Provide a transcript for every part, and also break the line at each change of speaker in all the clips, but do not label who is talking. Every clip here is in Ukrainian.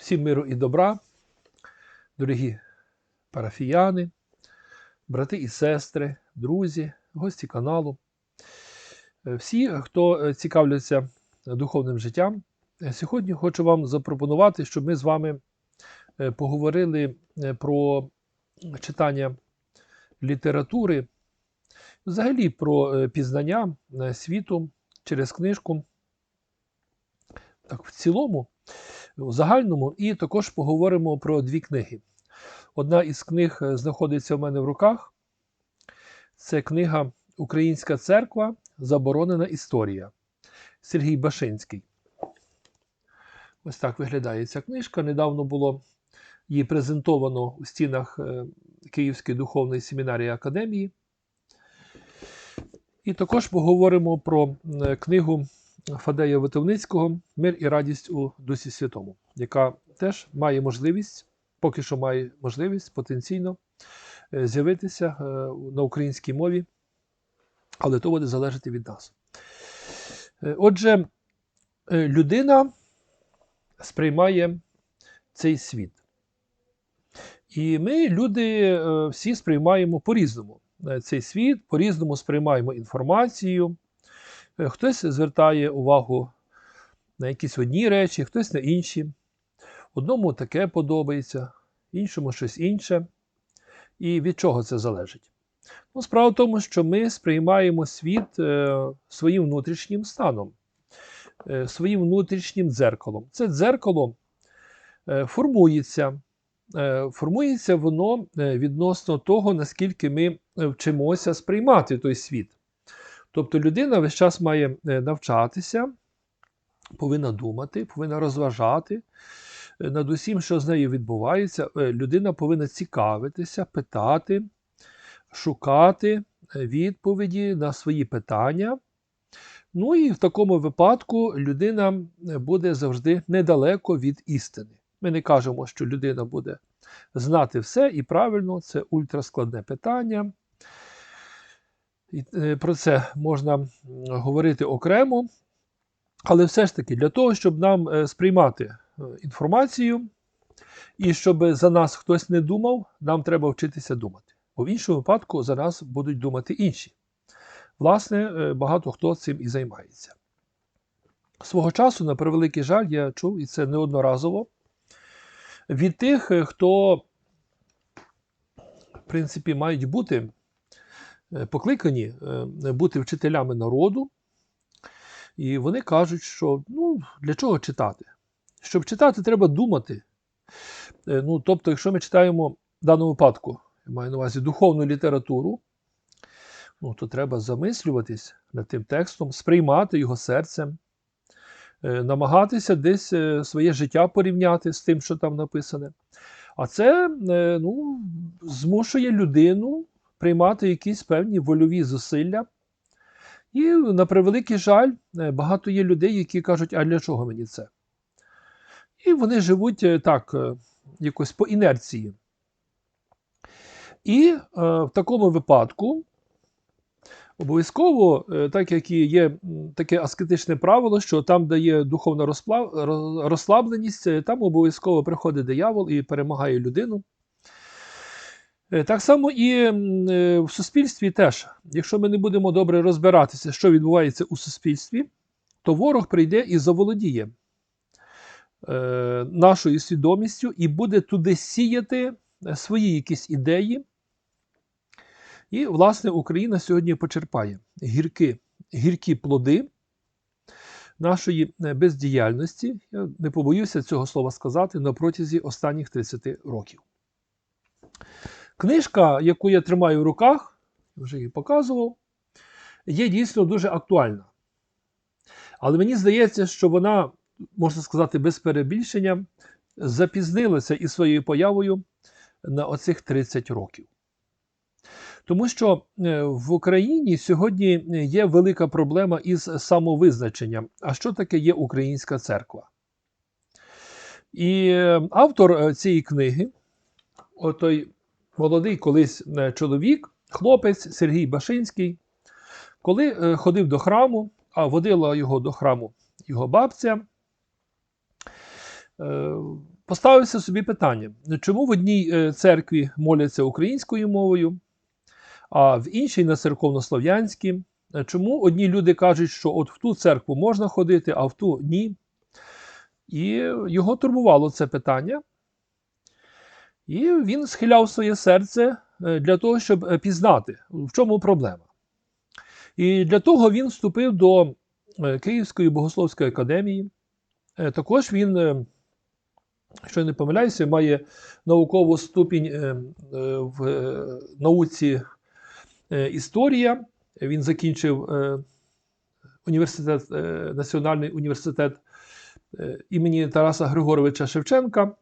Всім миру і добра, дорогі парафіяни, брати і сестри, друзі, гості каналу. Е, Всі, хто е, цікавляться духовним життям, е, сьогодні хочу вам запропонувати, щоб ми з вами поговорили про читання літератури, взагалі про пізнання світу через книжку. Так, в цілому, у загальному, і також поговоримо про дві книги. Одна із книг е, знаходиться в мене в руках. Це книга Українська церква Заборонена історія. Сергій Башинський. Ось так виглядає ця книжка. Недавно було її презентовано у стінах е, Київської духовної семінарії Академії. І також поговоримо про е, книгу Фадея Витовницького Мир і радість у Дусі Святому, яка теж має можливість, поки що має можливість потенційно е, з'явитися е, на українській мові, але то буде залежати від нас. Е, Отже, людина сприймає цей світ. І ми, люди, всі сприймаємо по-різному цей світ, по-різному сприймаємо інформацію. Е, Хтось звертає увагу на якісь одні речі, хтось на інші. Одному таке подобається, іншому щось інше. І від чого це залежить? Ну, справа в тому, що ми сприймаємо світ е, своїм внутрішнім станом, е, своїм внутрішнім дзеркалом. Це дзеркало е, формується. Е, формується воно е, відносно того, наскільки ми вчимося сприймати той світ. Тобто людина весь час має е, навчатися, повинна думати, повинна розважати е, над усім, що з нею відбувається. Е, Людина повинна цікавитися, питати, шукати відповіді на свої питання. Ну і в такому випадку людина буде завжди недалеко від істини. Ми не кажемо, що людина буде знати все і правильно, це ультраскладне питання. Е, Про це можна говорити окремо. Але все ж таки, для того, щоб нам е, сприймати е, інформацію, і щоб за нас хтось не думав, нам треба вчитися думати. Бо в іншому випадку за нас будуть думати інші. Власне, багато хто цим і займається. Свого часу, на превеликий жаль, я чув, і це неодноразово, від тих, хто, в принципі, мають бути покликані е, бути вчителями народу. І вони кажуть, що ну, для чого читати? Щоб читати, треба думати. Е, Ну, тобто, якщо ми читаємо в даному випадку, я маю на увазі духовну літературу, ну, то треба замислюватись над тим текстом, сприймати його серцем, е, намагатися десь е, своє життя порівняти з тим, що там написане. А це е, ну, змушує людину приймати якісь певні вольові зусилля. І, на превеликий жаль, е, багато є людей, які кажуть, а для чого мені це? І вони живуть е, так, е, якось по інерції. І е, в такому випадку обов'язково, е, так як і є таке аскетичне правило, що там, де є духовна розплав, розслабленість, там обов'язково приходить диявол і перемагає людину. Е, Так само і е, в суспільстві теж. Якщо ми не будемо добре розбиратися, що відбувається у суспільстві, то ворог прийде і заволодіє е, нашою свідомістю і буде туди сіяти свої якісь ідеї. І, власне, Україна сьогодні почерпає гіркі, гіркі плоди нашої бездіяльності. Я не побоюся цього слова сказати на протязі останніх 30 років. Книжка, яку я тримаю в руках, вже її показував, є дійсно дуже актуальна. Але мені здається, що вона, можна сказати, без перебільшення, запізнилася із своєю появою на оцих 30 років. Тому що е, в Україні сьогодні є велика проблема із самовизначенням. А що таке є українська церква? І е, автор е, цієї книги, отой молодий колись е, чоловік, хлопець Сергій Башинський, коли е, ходив до храму, а водила його до храму його бабця, е, поставився собі питання, чому в одній церкві моляться українською мовою, а в іншій на церковнослов'янській. Чому одні люди кажуть, що от в ту церкву можна ходити, а в ту ні. І його турбувало це питання. І він схиляв своє серце е, для того, щоб е, пізнати, в чому проблема. І для того він вступив до е, Київської богословської академії. Також він, якщо я не помиляюся, має наукову ступінь в науці історія. Він закінчив університет, Національний університет імені Тараса Григоровича Шевченка.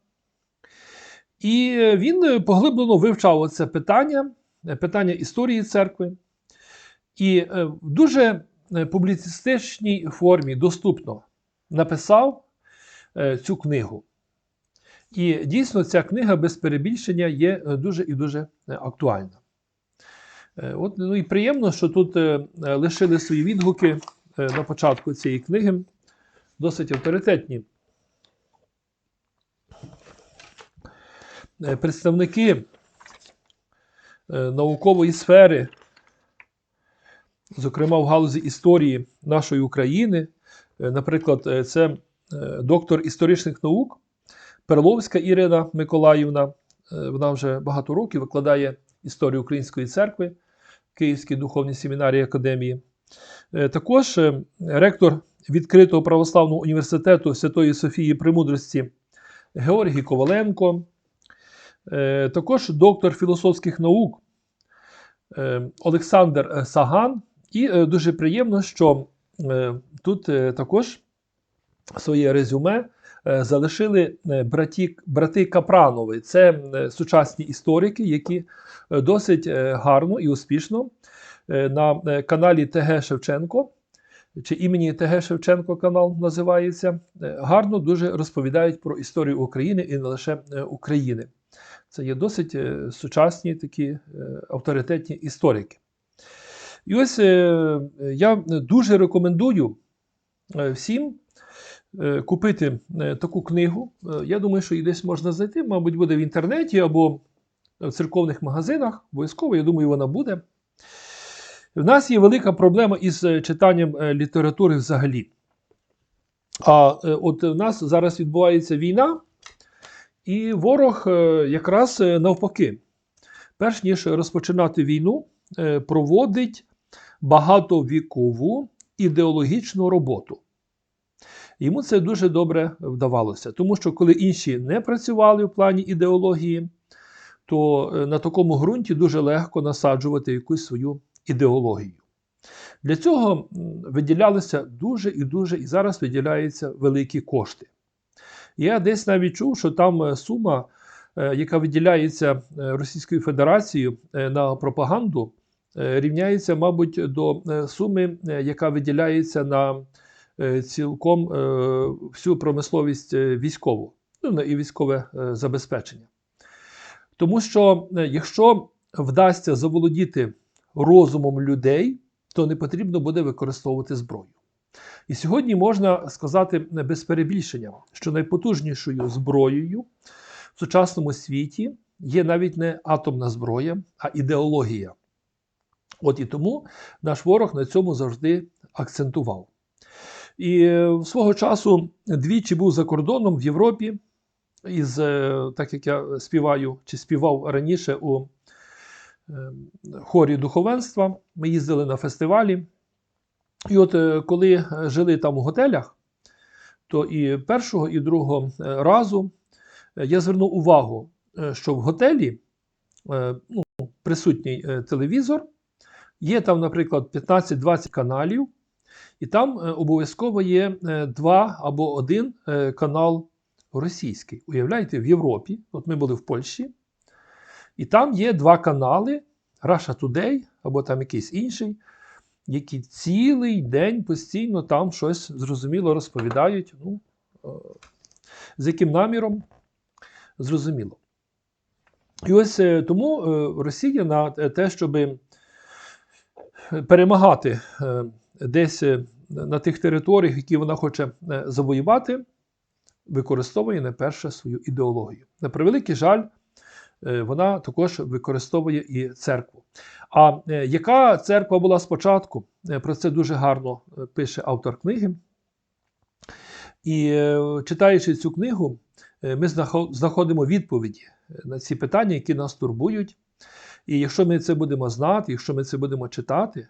І е, він е, поглиблено вивчав це питання, е, питання історії церкви. І в дуже публіцистичній формі доступно написав цю книгу. І дійсно ця книга без перебільшення є дуже і дуже актуальна. От, ну і приємно, що тут лишили свої відгуки на початку цієї книги, досить авторитетні. Представники е, наукової сфери, зокрема в галузі історії нашої України, е, наприклад, е, це е, доктор історичних наук Перловська Ірина Миколаївна. Е, Вона вже багато років викладає історію Української церкви в Київській духовній семінарії Академії. Е, Також е, ректор відкритого православного університету Святої Софії Премудрості Георгій Коваленко. Е, Також доктор філософських наук е, Олександр Саган. І е, дуже приємно, що тут також своє резюме залишили браті, брати Капранови. Це сучасні історики, які досить гарно і успішно на каналі ТГ Шевченко. Чи імені ТГ Шевченко канал називається, гарно дуже розповідають про історію України і не лише України. Це є досить е, сучасні такі е, авторитетні історики. І ось е, я дуже рекомендую всім купити таку книгу. Я думаю, що її десь можна знайти, мабуть, буде в інтернеті або в церковних магазинах. Обов'язково, я думаю, вона буде. В нас є велика проблема із читанням літератури взагалі. А от у нас зараз відбувається війна, і ворог е, якраз е, навпаки, перш ніж розпочинати війну, е, проводить багатовікову ідеологічну роботу. Йому це дуже добре вдавалося, тому що коли інші не працювали в плані ідеології, то на такому ґрунті дуже легко насаджувати якусь свою ідеологію. Для цього виділялися дуже і дуже, і зараз виділяються великі кошти. Я десь навіть чув, що там е, сума, е, яка виділяється е, Російською Федерацією на пропаганду, рівняється, мабуть, до суми, яка виділяється на цілком всю промисловість військову, ну і військове забезпечення. Тому що якщо вдасться заволодіти розумом людей, то не потрібно буде використовувати зброю. І сьогодні можна сказати е, без перебільшення, що найпотужнішою зброєю в сучасному світі є навіть не атомна зброя, а ідеологія. От і тому наш ворог на цьому завжди акцентував. І е, свого часу двічі був за кордоном в Європі, із, е, так як я співаю чи співав раніше у хорі духовенства. Ми їздили на фестивалі. І от е, коли е, жили там у готелях, то і першого, і другого е, разу я звернув увагу, що в готелі ну, присутній телевізор, є там, наприклад, 15-20 каналів, і там обов'язково є два або один канал російський. Уявляєте, в Європі, от ми були в Польщі, і там є два канали Russia Today або там якийсь інший, які цілий день постійно там щось зрозуміло розповідають. Ну, е, з яким наміром зрозуміло. І ось е, тому е, Росія на те, щоб перемагати десь на тих територіях, які вона хоче завоювати, використовує найперше свою ідеологію. На превеликий жаль, вона також використовує і церкву. А е, яка церква була спочатку? Е, Про це дуже гарно е, пише автор книги. І е, читаючи цю книгу, е, ми знаходимо відповіді на ці питання, які нас турбують. І якщо ми це будемо знати, якщо ми це будемо читати,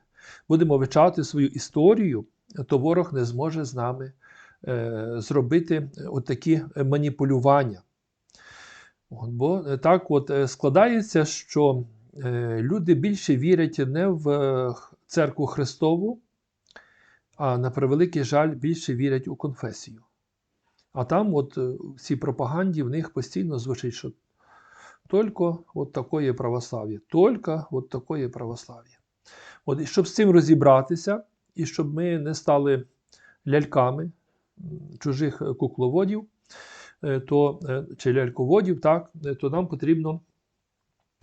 будемо вивчати свою історію, то ворог не зможе з нами е, зробити такі маніпулювання. От, бо е, так от е, складається, що е, люди більше вірять не в церкву Христову, а на превеликий жаль, більше вірять у конфесію. А там, от в цій пропаганді, в них постійно звучить, що тільки от такое православ'я, тільки от такое православ'я. От, і щоб з цим розібратися, і щоб ми не стали ляльками чужих кукловодів, то, е, чи ляльководів, так, е, то нам потрібно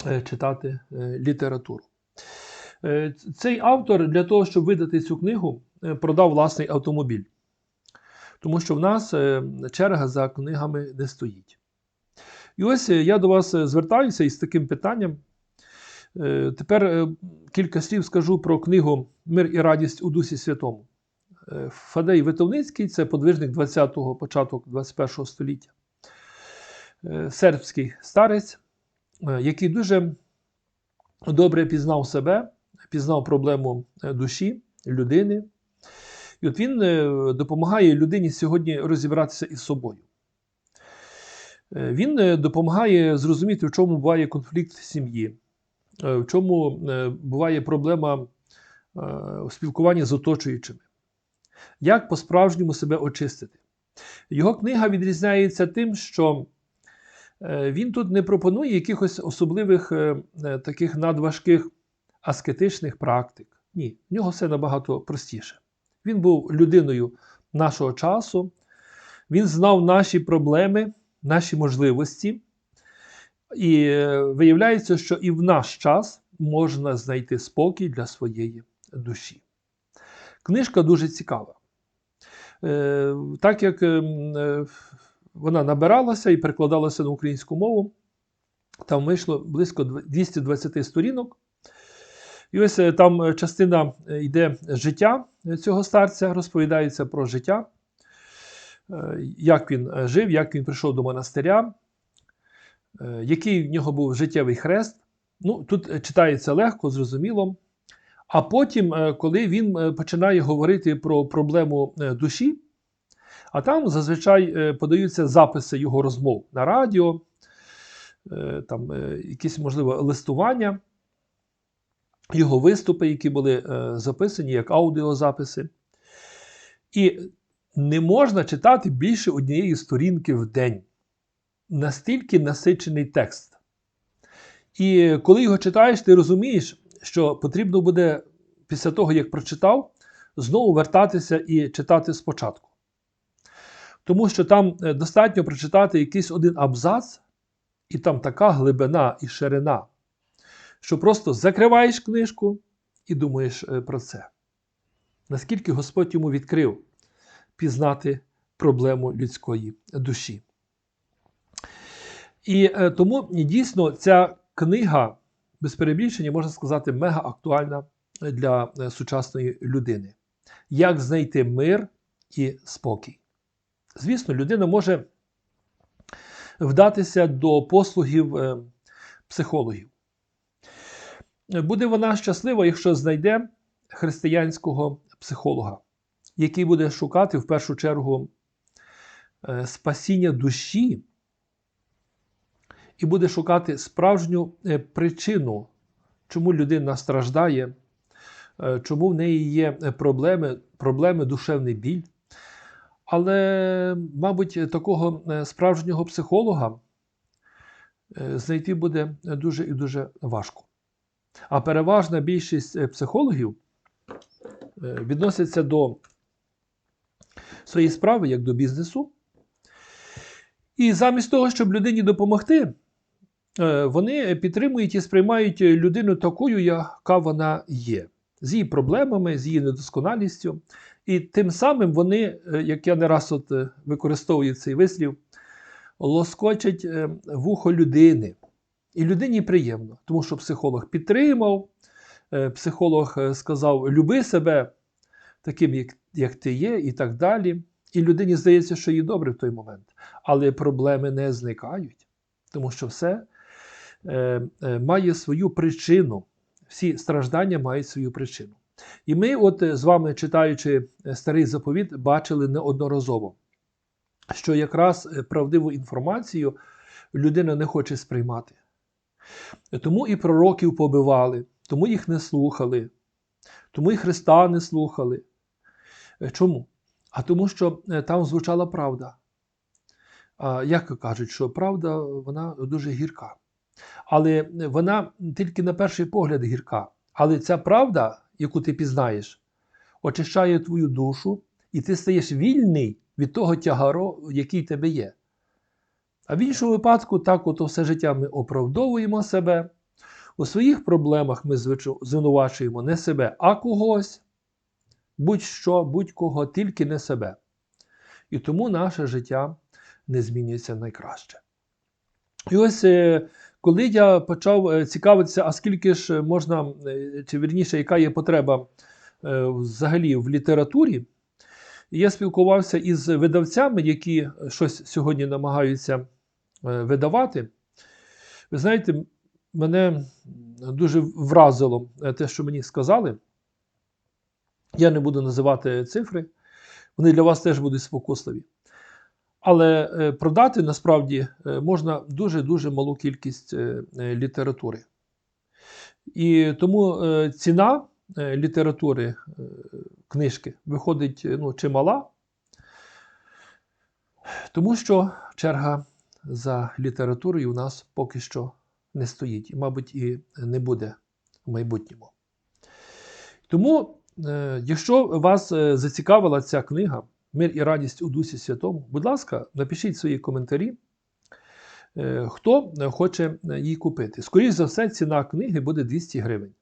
е, читати е, літературу. Е, Цей автор для того, щоб видати цю книгу, е, продав власний автомобіль. Тому що в нас е, черга за книгами не стоїть. І ось е, я до вас е, звертаюся із таким питанням. Е, Тепер е, кілька слів скажу про книгу Мир і радість у Дусі Святому. Е, Фадей Витовницький це подвижник 20-го, початок 21-го століття. Е, Сербський старець, е, який дуже добре пізнав себе, пізнав проблему душі, людини. І от він допомагає людині сьогодні розібратися із собою. Він допомагає зрозуміти, в чому буває конфлікт в сім'ї, в чому буває проблема у спілкуванні з оточуючими, як по-справжньому себе очистити. Його книга відрізняється тим, що е, він тут не пропонує якихось особливих е, е, таких надважких аскетичних практик. Ні, в нього все набагато простіше. Він був людиною нашого часу, він знав наші проблеми, наші можливості. І виявляється, що і в наш час можна знайти спокій для своєї душі. Книжка дуже цікава. Е, Так як ем, е, вона набиралася і перекладалася на українську мову, там вийшло близько 220 сторінок. І ось е, там е, частина е, йде життя е, цього старця, розповідається про життя, е, як він е, жив, як він прийшов до монастиря, е, який в нього був життєвий хрест. Ну, тут е, читається легко, зрозуміло. А потім, е, коли він е, починає говорити про проблему е, душі, а там зазвичай подаються записи його розмов на радіо, там якісь, можливо, листування, його виступи, які були записані як аудіозаписи. І не можна читати більше однієї сторінки в день. Настільки насичений текст. І коли його читаєш, ти розумієш, що потрібно буде після того, як прочитав, знову вертатися і читати спочатку. Тому що там е, достатньо прочитати якийсь один абзац, і там така глибина і ширина, що просто закриваєш книжку і думаєш е, про це. Наскільки Господь йому відкрив пізнати проблему людської душі. І е, тому дійсно ця книга, без перебільшення, можна сказати, мега актуальна для е, сучасної людини. Як знайти мир і спокій? Звісно, людина може вдатися до послугів е, психологів. Буде вона щаслива, якщо знайде християнського психолога, який буде шукати в першу чергу е, спасіння душі і буде шукати справжню е, причину, чому людина страждає, е, чому в неї є е, проблеми, проблеми душевний біль. Але, мабуть, такого справжнього психолога знайти буде дуже і дуже важко. А переважна більшість психологів відносяться до своєї справи як до бізнесу. І замість того, щоб людині допомогти, вони підтримують і сприймають людину такою, яка вона є. з її проблемами, з її недосконалістю. І тим самим вони, е, як я не раз от е, використовую цей вислів, лоскочать е, вухо людини. І людині приємно, тому що психолог підтримав, е, психолог е, сказав: люби себе таким, як, ти є, і так далі. І людині здається, що їй добре в той момент. Але проблеми не зникають, тому що все е, е, має свою причину. Всі страждання мають свою причину. І ми, от е, з вами, читаючи е, старий заповіт, бачили неодноразово, що якраз е, правдиву інформацію людина не хоче сприймати. Тому і пророків побивали, тому їх не слухали, тому і Христа не слухали. Е, Чому? А тому, що е, там звучала правда. Як кажуть, що правда вона дуже гірка. Але вона тільки на перший погляд гірка. Але ця правда, яку ти пізнаєш, очищає твою душу, і ти стаєш вільний від того тягару, який тебе є. А в іншому випадку, так от все життя ми оправдовуємо себе. У своїх проблемах ми звинувачуємо не себе, а когось, будь-що, будь-кого, тільки не себе. І тому наше життя не змінюється найкраще. І ось е, коли я почав е, цікавитися, а скільки ж можна, е, чи вірніше, яка є потреба е, взагалі в літературі, я спілкувався із видавцями, які щось сьогодні намагаються видавати. Ви знаєте, мене дуже вразило те, що мені сказали. Я не буду називати цифри, вони для вас теж будуть спокусливі. Але е, продати насправді е, можна дуже-дуже малу кількість е, літератури. І тому ціна літератури книжки виходить ну, чимала, тому що черга за літературою у нас поки що не стоїть, і, мабуть, і не буде в майбутньому. Тому, якщо вас зацікавила ця книга Мир і радість у Дусі Святому, будь ласка, напишіть свої коментарі, е, хто хоче її купити. Скоріше за все, ціна книги буде 200 гривень,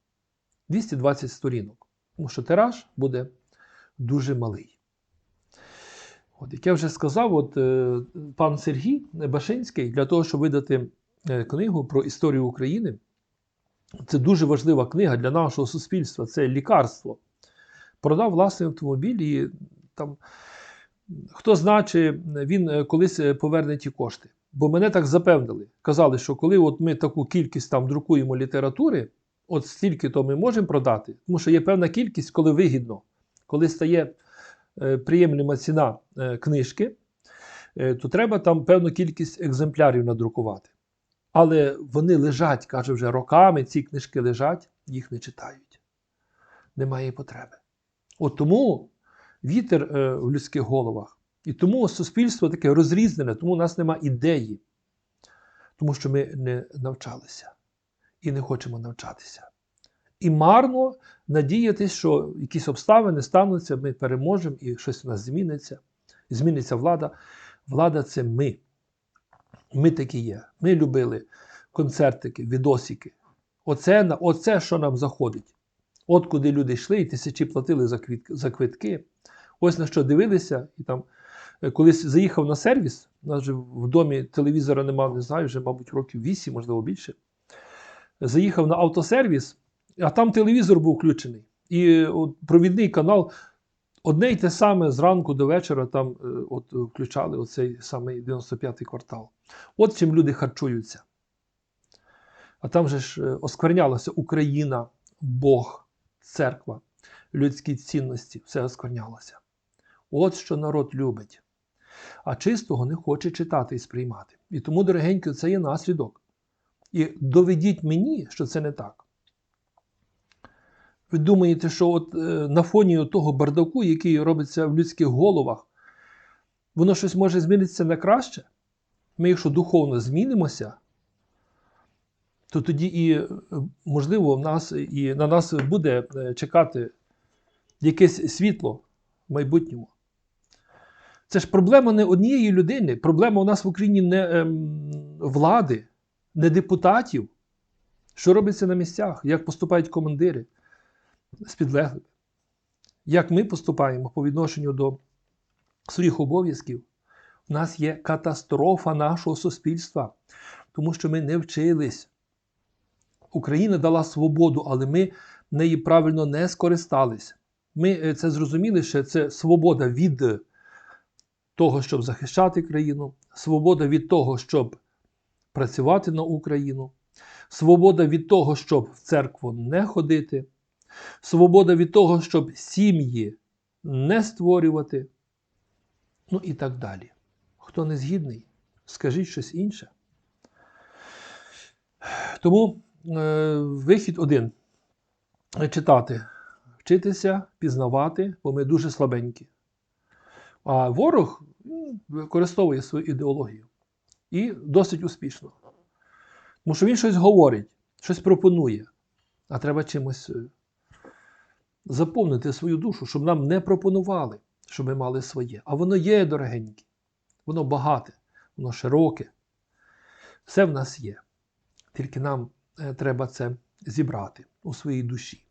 220 сторінок, тому що тираж буде дуже малий. От, як я вже сказав, от, е, пан Сергій Башинський для того, щоб видати е, книгу про історію України, це дуже важлива книга для нашого суспільства, це лікарство. Продав власний автомобіль і там. Хто знає, чи він е, колись е, поверне ті кошти. Бо мене так запевнили. Казали, що коли от ми таку кількість там друкуємо літератури, от стільки то ми можемо продати, тому що є певна кількість, коли вигідно, коли стає е, приємлива ціна книжки, то треба там певну кількість екземплярів надрукувати. Але вони лежать, каже, вже роками ці книжки лежать, їх не читають. Немає потреби. От тому вітер е, в людських головах. І тому суспільство таке розрізнене, тому у нас нема ідеї, тому що ми не навчалися і не хочемо навчатися. І марно надіятися, що якісь обставини стануться, ми переможемо і щось у нас зміниться. Зміниться влада. Влада це ми. Ми такі є. Ми любили концертики, відосики. Оце, оце що нам заходить. От куди люди йшли, і тисячі платили за квитки. Ось на що дивилися, і там е, колись заїхав на сервіс, у нас же в домі телевізора немає, не знаю, вже, мабуть, років 8, можливо, більше. Заїхав на автосервіс, а там телевізор був включений. І от, провідний канал одне й те саме зранку до вечора там е, от, включали оцей самий 95-й квартал. От чим люди харчуються. А там же ж е, осквернялася Україна, Бог, церква, людські цінності, все осквернялося. От що народ любить. А чистого не хоче читати і сприймати. І тому, дорогенькі, це є наслідок. І доведіть мені, що це не так. Ви думаєте, що от е, на фоні того бардаку, який робиться в людських головах, воно щось може змінитися на краще? Ми, якщо духовно змінимося, то тоді і, е, можливо, в нас, і на нас буде е, чекати якесь світло в майбутньому. Це ж проблема не однієї людини. Проблема у нас в Україні не ем, влади, не депутатів. Що робиться на місцях, як поступають командири. з підлеглими. Як ми поступаємо по відношенню до своїх обов'язків, у нас є катастрофа нашого суспільства, тому що ми не вчились. Україна дала свободу, але ми неї правильно не скористались. Ми е, це зрозуміли, що це свобода від того, щоб захищати країну, свобода від того, щоб працювати на Україну, свобода від того, щоб в церкву не ходити, свобода від того, щоб сім'ї не створювати, ну і так далі. Хто не згідний, скажіть щось інше. Тому е, вихід один читати, вчитися, пізнавати, бо ми дуже слабенькі. А ворог використовує свою ідеологію і досить успішно. Тому що він щось говорить, щось пропонує, а треба чимось е, заповнити свою душу, щоб нам не пропонували, щоб ми мали своє. А воно є дорогеньке, воно багате, воно широке. Все в нас є. Тільки нам е, треба це зібрати у своїй душі.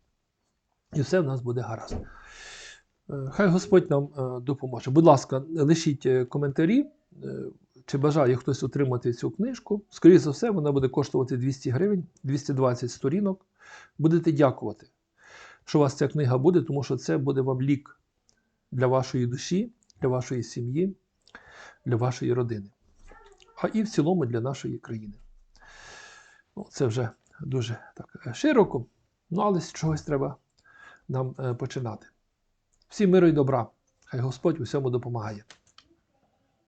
І все в нас буде гаразд. Е, Хай Господь нам е, допоможе. Будь ласка, лишіть е, коментарі, чи бажає хтось отримати цю книжку. Скоріше за все, вона буде коштувати 200 гривень, 220 сторінок. Будете дякувати, що у вас ця книга буде, тому що це буде вам лік для вашої душі, для вашої сім'ї, для вашої родини, а і в цілому для нашої країни. Ну, це вже дуже так широко, ну але з чогось треба нам починати. Всім миру і добра. Хай Господь усьому допомагає.